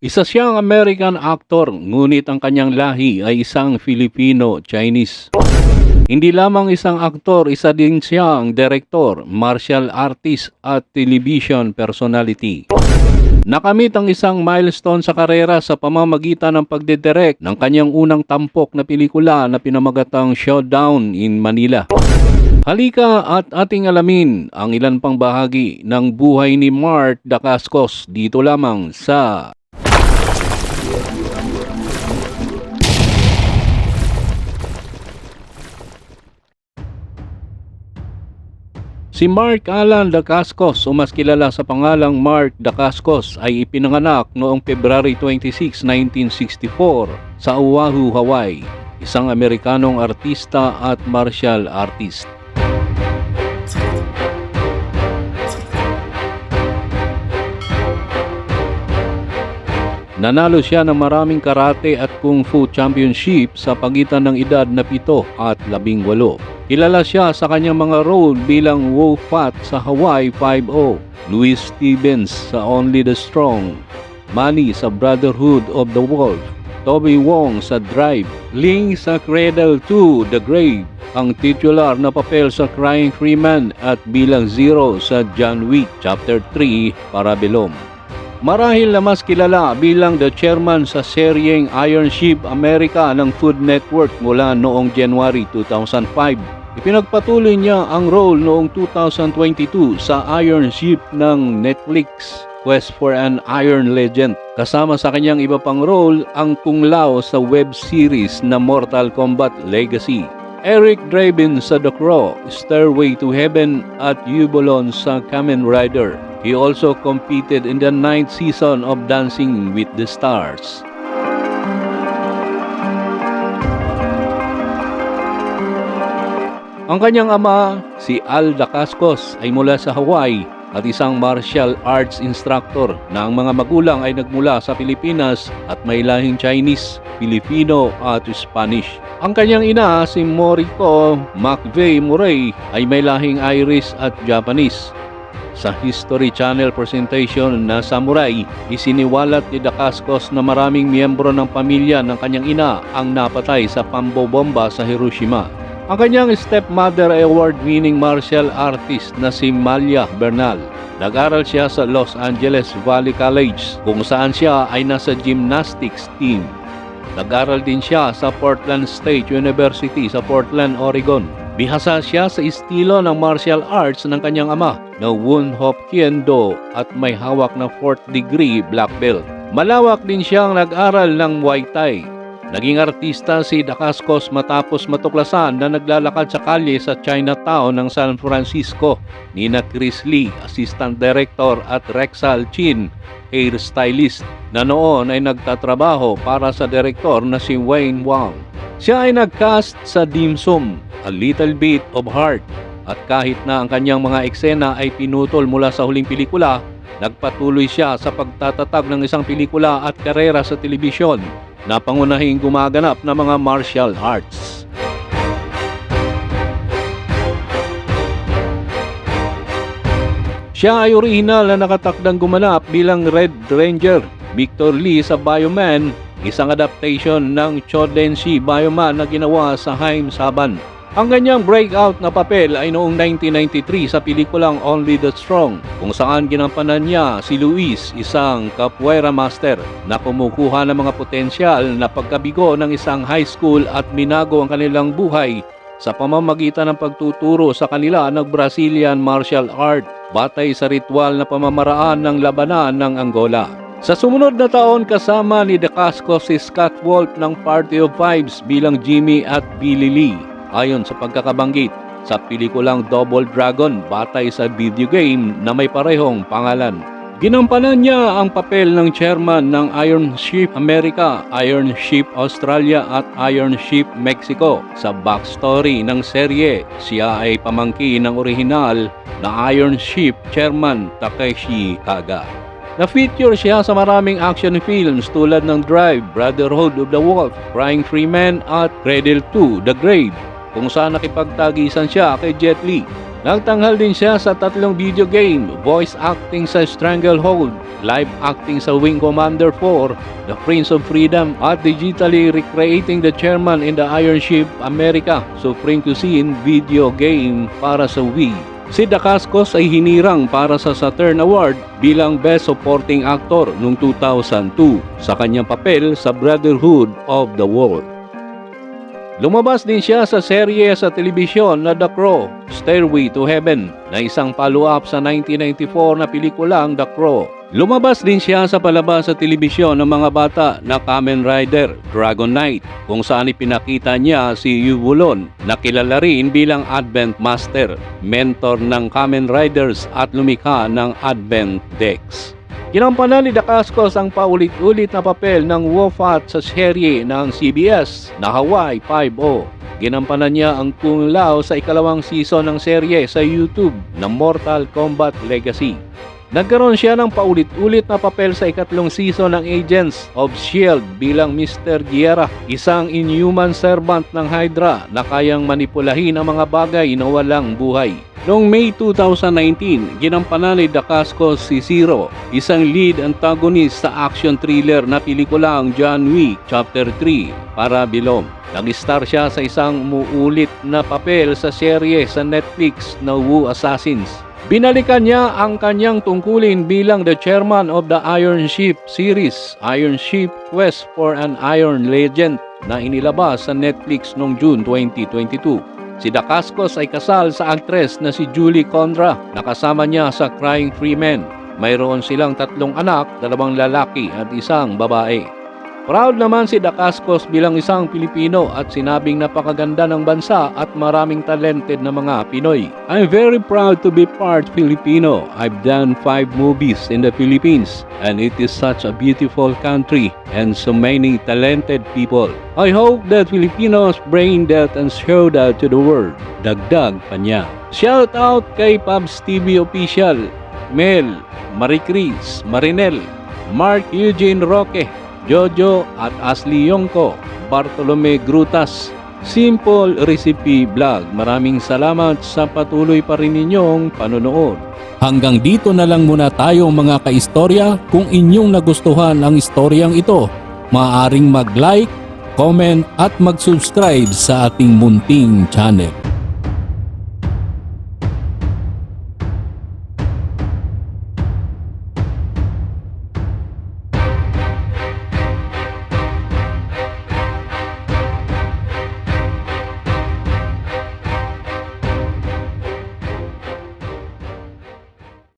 Isa siyang American actor, ngunit ang kanyang lahi ay isang Filipino-Chinese. Hindi lamang isang aktor, isa din siyang director, martial artist at television personality. Nakamit ang isang milestone sa karera sa pamamagitan ng pagdedirect ng kanyang unang tampok na pelikula na pinamagatang Showdown in Manila. Halika at ating alamin ang ilan pang bahagi ng buhay ni Mark Dacascos dito lamang sa Si Mark Alan Dacascos o mas kilala sa pangalang Mark Dacascos ay ipinanganak noong February 26, 1964 sa Oahu, Hawaii, isang Amerikanong artista at martial artist. Nanalo siya ng maraming karate at kung fu championship sa pagitan ng edad na 7 at 18. Kilala siya sa kanyang mga role bilang Wo Fat sa Hawaii 5-0, Louis Stevens sa Only the Strong, Manny sa Brotherhood of the Wolf, Toby Wong sa Drive, Ling sa Cradle 2, The Grave, ang titular na papel sa Crying Freeman at bilang Zero sa John Wick Chapter 3, Parabellum. Marahil na mas kilala bilang the chairman sa seryeng Iron Ship America ng Food Network mula noong January 2005. Ipinagpatuloy niya ang role noong 2022 sa Iron Ship ng Netflix Quest for an Iron Legend. Kasama sa kanyang iba pang role ang Kung Lao sa web series na Mortal Kombat Legacy. Eric Draven sa The Crow, Stairway to Heaven at Yubolon sa Kamen Rider. He also competed in the ninth season of Dancing with the Stars. Ang kanyang ama, si Al Dacascos, ay mula sa Hawaii at isang martial arts instructor na ang mga magulang ay nagmula sa Pilipinas at may lahing Chinese, Filipino at Spanish. Ang kanyang ina, si Moriko McVeigh Murray, ay may lahing Irish at Japanese. Sa History Channel presentation na Samurai, isiniwalat ni Dacascos na maraming miyembro ng pamilya ng kanyang ina ang napatay sa pambobomba sa Hiroshima. Ang kanyang stepmother ay award-winning martial artist na si Malia Bernal. Nag-aral siya sa Los Angeles Valley College kung saan siya ay nasa gymnastics team. Nag-aral din siya sa Portland State University sa Portland, Oregon. Bihasa siya sa estilo ng martial arts ng kanyang ama na Wun Hop Kien Do at may hawak na 4th degree black belt. Malawak din siyang nag-aral ng Muay Thai. Naging artista si Dacascos matapos matuklasan na naglalakad sa kalye sa Chinatown ng San Francisco. Nina Chris Lee, Assistant Director at Rexal Chin, hairstylist na noon ay nagtatrabaho para sa direktor na si Wayne Wang. Siya ay nagcast sa Dim Sum, A Little Bit of Heart at kahit na ang kanyang mga eksena ay pinutol mula sa huling pelikula, nagpatuloy siya sa pagtatatag ng isang pelikula at karera sa telebisyon na pangunahing gumaganap ng mga martial arts. Siya ay orihinal na nakatakdang gumanap bilang Red Ranger, Victor Lee sa Bioman, isang adaptation ng Chodenshi Bioman na ginawa sa Haim Saban. Ang kanyang breakout na papel ay noong 1993 sa pelikulang Only the Strong kung saan ginampanan niya si Luis, isang capoeira master na kumukuha ng mga potensyal na pagkabigo ng isang high school at minago ang kanilang buhay sa pamamagitan ng pagtuturo sa kanila ng Brazilian martial art batay sa ritual na pamamaraan ng labanan ng Angola. Sa sumunod na taon kasama ni Dacasco si Scott Wolf ng Party of Fives bilang Jimmy at Billy Lee ayon sa pagkakabanggit sa pelikulang Double Dragon batay sa video game na may parehong pangalan. Ginampanan niya ang papel ng chairman ng Iron Ship America, Iron Ship Australia at Iron Ship Mexico. Sa backstory ng serye, siya ay pamangkin ng orihinal na Iron Ship chairman Takeshi Kaga. Na-feature siya sa maraming action films tulad ng Drive, Brotherhood of the Wolf, Crying Freeman at Cradle 2, The Grave kung saan nakipagtagisan siya kay Jet Li. Nagtanghal din siya sa tatlong video game, voice acting sa Stranglehold, live acting sa Wing Commander 4, The Prince of Freedom, at digitally recreating the chairman in the Iron Ship America Supreme Cuisine video game para sa Wii. Si Dacascos ay hinirang para sa Saturn Award bilang Best Supporting Actor noong 2002 sa kanyang papel sa Brotherhood of the World. Lumabas din siya sa serye sa telebisyon na The Crow, Stairway to Heaven, na isang follow-up sa 1994 na pelikulang The Crow. Lumabas din siya sa palabas sa telebisyon ng mga bata na Kamen Rider, Dragon Knight, kung saan ipinakita niya si Yuvulon na kilala rin bilang Advent Master, mentor ng Kamen Riders at lumikha ng Advent Decks. Ginampanan ni Dacascos ang paulit-ulit na papel ng Wofat sa serye ng CBS na Hawaii 5-0. Ginampanan niya ang Kung Lao sa ikalawang season ng serye sa YouTube na Mortal Kombat Legacy. Nagkaroon siya ng paulit-ulit na papel sa ikatlong season ng Agents of S.H.I.E.L.D. bilang Mr. Guerra, isang inhuman servant ng Hydra na kayang manipulahin ang mga bagay na walang buhay. Noong May 2019, ginampanan ni Dacascos si Zero, isang lead antagonist sa action thriller na pelikulang John Wick Chapter 3 para Bilom. Nag-star siya sa isang muulit na papel sa serye sa Netflix na Wu Assassins. Binalikan niya ang kanyang tungkulin bilang the chairman of the Iron Ship series, Iron Ship Quest for an Iron Legend na inilabas sa Netflix noong June 2022. Si Dacascos ay kasal sa aktres na si Julie Condra na kasama niya sa Crying Freeman. Mayroon silang tatlong anak, dalawang lalaki at isang babae. Proud naman si Dacascos bilang isang Pilipino at sinabing napakaganda ng bansa at maraming talented na mga Pinoy. I'm very proud to be part Filipino. I've done five movies in the Philippines and it is such a beautiful country and so many talented people. I hope that Filipinos bring that and show that to the world. Dagdag pa niya. Shout out kay Pabs TV Official, Mel, Marie Cris, Marinel, Mark Eugene Roque, Jojo at Asli Yongko, Bartolome Grutas, Simple Recipe Vlog. Maraming salamat sa patuloy pa rin ninyong panonood. Hanggang dito na lang muna tayo mga kaistorya. Kung inyong nagustuhan ang istoryang ito, maaaring mag-like, comment at mag-subscribe sa ating munting channel.